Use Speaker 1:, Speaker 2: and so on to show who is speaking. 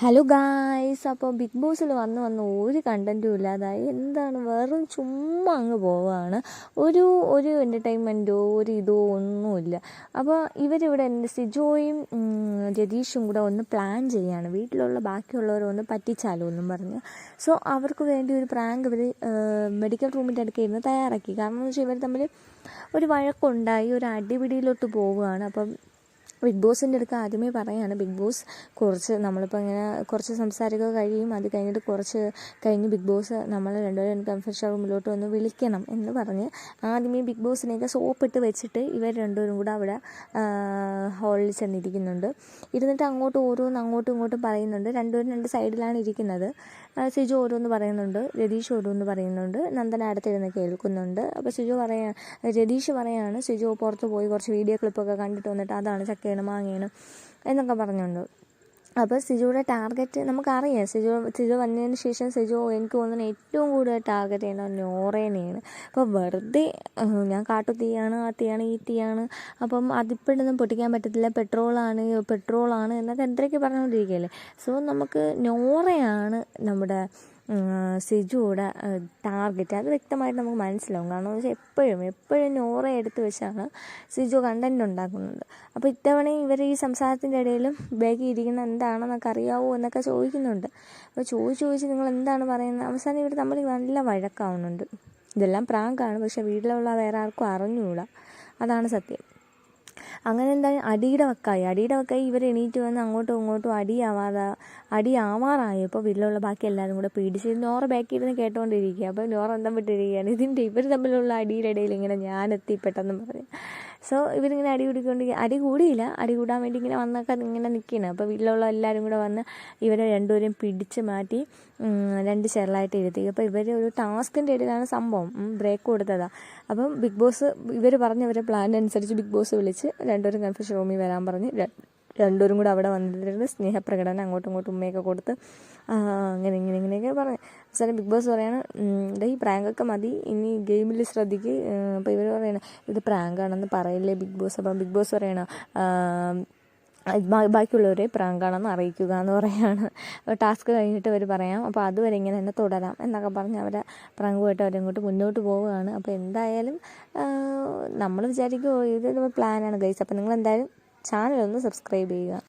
Speaker 1: Hello guys അപ്പോൾ big ബോസിൽ വന്ന് വന്ന് ഒരു കണ്ടന്റും ഇല്ലാതായി. എന്താണ്? വെറും ചുമ്മാ അങ്ങ് പോവാണ്. ഒരു ഒരു എന്റർടൈൻമെന്റോ ഒരു ഇതോ ഒന്നുമില്ല. അപ്പോൾ ഇവരിവിടെ എന്റെ സിജോയും രതീഷും കൂടെ ഒന്ന് പ്ലാൻ ചെയ്യാണ്. വീട്ടിലുള്ള ബാക്കിയുള്ളവരൊന്ന് പറ്റിച്ചാലോ എന്നും പറഞ്ഞ്. സോ അവർക്ക് വേണ്ടി ഒരു പ്രാങ്ക് ഇവർ മെഡിക്കൽ റൂമിന്റെ അടുത്ത് ഇരുന്ന് തയ്യാറാക്കി. കാരണം എന്ന് വെച്ചാൽ ഇവർ തമ്മിൽ ഒരു വഴക്കുണ്ടായി ഒരു അടിപിടിയിലോട്ട് പോവുകയാണ്. അപ്പം ബിഗ് ബോസിന്റെ അടുത്ത് ആദ്യമേ പറയാണ് ബിഗ് ബോസ് കുറച്ച് നമ്മളിപ്പോൾ ഇങ്ങനെ കുറച്ച് സംസാരിക്കുക കഴിയും. അത് കഴിഞ്ഞിട്ട് കുറച്ച് കഴിഞ്ഞ് ബിഗ് ബോസ് നമ്മൾ രണ്ടുപേരും കൺഫെഷൻ റൂമിലോട്ട് വന്ന് വിളിക്കണം എന്ന് പറഞ്ഞ് ആദ്യമേ ബിഗ് ബോസിനെയൊക്കെ സോപ്പിട്ട് വെച്ചിട്ട് ഇവർ രണ്ടുപേരും കൂടെ അവിടെ ഹാളിൽ ചെന്നിരിക്കുന്നുണ്ട്. ഇരുന്നിട്ട് അങ്ങോട്ട് ഓരോന്ന് അങ്ങോട്ടും ഇങ്ങോട്ടും പറയുന്നുണ്ട്. രണ്ടുപേരും രണ്ട് സൈഡിലാണ് ഇരിക്കുന്നത്. സിജു ഓരോന്ന് പറയുന്നുണ്ട്. രതീഷ് ഓരോന്ന് പറയുന്നുണ്ട്. നന്ദന അടുത്തിരുന്ന് കേൾക്കുന്നുണ്ട്. അപ്പോൾ സിജു പറയാ രതീഷ് പറയാണ് സിജു പുറത്ത് പോയി കുറച്ച് വീഡിയോ ക്ലിപ്പൊക്കെ കണ്ടിട്ട് വന്നിട്ട് അതാണ് ചക്കയാണ് മാങ്ങയാണ് എന്നൊക്കെ പറഞ്ഞുകൊണ്ട്. അപ്പോൾ സിജുയുടെ ടാർഗറ്റ് നമുക്കറിയാം. സിജു സിജു വന്നതിന് ശേഷം സിജു എനിക്ക് തോന്നുന്നു ഏറ്റവും കൂടുതൽ ടാർഗറ്റ് ചെയ്യുന്നത് നോറേനെയാണ്. അപ്പോൾ വെറുതെ ഞാൻ കാട്ടു തീയാണ് ആ തീയാണ് ഈ തീയാണ്. അപ്പം അതിപ്പോഴൊന്നും പൊട്ടിക്കാൻ പറ്റത്തില്ല. പെട്രോളാണ് പെട്രോളാണ് എന്നൊക്കെ എന്തൊക്കെ പറഞ്ഞുകൊണ്ടിരിക്കുകയല്ലേ. സോ നമുക്ക് നോറയാണ് നമ്മുടെ ഉം, സിജുയുടെ ടാർഗറ്റ് അത് വ്യക്തമായിട്ട് നമുക്ക് മനസ്സിലാവും. കാരണം എന്ന് വെച്ചാൽ എപ്പോഴും എപ്പോഴും നോറ എടുത്ത് വെച്ചാണ് സിജു കണ്ടന്റ് ഉണ്ടാക്കുന്നത്. അപ്പോൾ ഇത്തവണ ഇവർ ഈ സംസാരത്തിന്റെ ഇടയിലും ബാക്കി ഇരിക്കുന്ന എന്താണെന്നൊക്കെ അറിയാവോ എന്നൊക്കെ ചോദിക്കുന്നുണ്ട്. അപ്പോൾ ചോദിച്ച് ചോദിച്ച് നിങ്ങൾ എന്താണ് പറയുന്നത്? അവസാനം ഇവർ തമ്മിൽ നല്ല വഴക്കാവുന്നുണ്ട്. ഇതെല്ലാം പ്രാങ്കാണ്. പക്ഷേ വീട്ടിലുള്ള വേറെ ആർക്കും അറിഞ്ഞുകൂടാ അതാണ് സത്യം. അങ്ങനെ എന്താ അടിയുടെ വക്കായി അടിയുടെ വക്കായി ഇവർ എണീറ്റ് വന്ന് അങ്ങോട്ടും ഇങ്ങോട്ടും അടിയാവാതെ അടിയാവാറായപ്പോൾ വീട്ടിലുള്ള ബാക്കി എല്ലാവരും കൂടെ പേടിച്ച് നോറ ബാക്കി ഇരുന്ന് കേട്ടുകൊണ്ടിരിക്കുക അപ്പോൾ നോറ എന്താ വിട്ടിരിക്കുകയാണ് ഇതിന്റെ ഇവർ തമ്മിലുള്ള അടിയുടെ ഇടയിൽ ഇങ്ങനെ ഞാനെത്തി എത്തിപ്പെട്ടെന്ന് പറഞ്ഞു. സോ ഇവരിങ്ങനെ അടി കൂടിക്കൊണ്ട് അടി കൂടിയില്ല. അടി കൂടാൻ വേണ്ടി ഇങ്ങനെ വന്നൊക്കെ ഇങ്ങനെ നിൽക്കണം അപ്പോൾ വീട്ടിലുള്ള എല്ലാവരും കൂടെ വന്ന് ഇവരെ രണ്ടുപേരും പിടിച്ച് മാറ്റി രണ്ട് ചെറലായിട്ട് ഇരുത്തി. അപ്പോൾ ഇവർ ഒരു ടാസ്കിന്റെ ഇടയിലാണ് സംഭവം. ബ്രേക്ക് കൊടുത്തതാണ് അപ്പം ബിഗ് ബോസ് ഇവർ പറഞ്ഞവരെ പ്ലാൻ അനുസരിച്ച് ബിഗ് ബോസ് വിളിച്ച് രണ്ടുപേരും കൺഫ്യൂഷൻ റൂമിൽ വരാൻ പറഞ്ഞ് രണ്ടുപേരും കൂടെ അവിടെ വന്നിട്ടുണ്ട്. സ്നേഹപ്രകടനം അങ്ങോട്ടും ഇങ്ങോട്ടും ഉമ്മയൊക്കെ കൊടുത്ത് അങ്ങനെ ഇങ്ങനെ ഇങ്ങനെയൊക്കെ പറഞ്ഞു. അവസാനം ബിഗ് ബോസ് പറയാണ് "ഉം, ദേ ഈ പ്രാങ്കൊക്കെ മതി ഇനി ഗെയിമിൽ ശ്രദ്ധിക്ക്. അപ്പോൾ ഇവർ പറയണ ഇത് പ്രാങ്കാണെന്ന് പറയില്ലേ ബിഗ് ബോസ്? അപ്പം ബിഗ് ബോസ് പറയണ "ആ, ബാ- ബാക്കിയുള്ളവരെ പ്രാങ്കാണെന്ന് അറിയിക്കുക എന്ന് പറയാണ്. ടാസ്ക് കഴിഞ്ഞിട്ട് അവർ പറയാം അപ്പോൾ അതുവരെ ഇങ്ങനെ തന്നെ തുടരാം എന്നൊക്കെ പറഞ്ഞ് അവരെ പ്രാങ്കുമായിട്ട് അവരങ്ങോട്ട് മുന്നോട്ട് പോവുകയാണ്. അപ്പോൾ എന്തായാലും നമ്മൾ വിചാരിക്കുമോ ഇത് പ്ലാനാണ് ഗൈസ് അപ്പോൾ നിങ്ങൾ എന്തായാലും ചാനൽ ഒന്ന് സബ്സ്ക്രൈബ് ചെയ്യുക.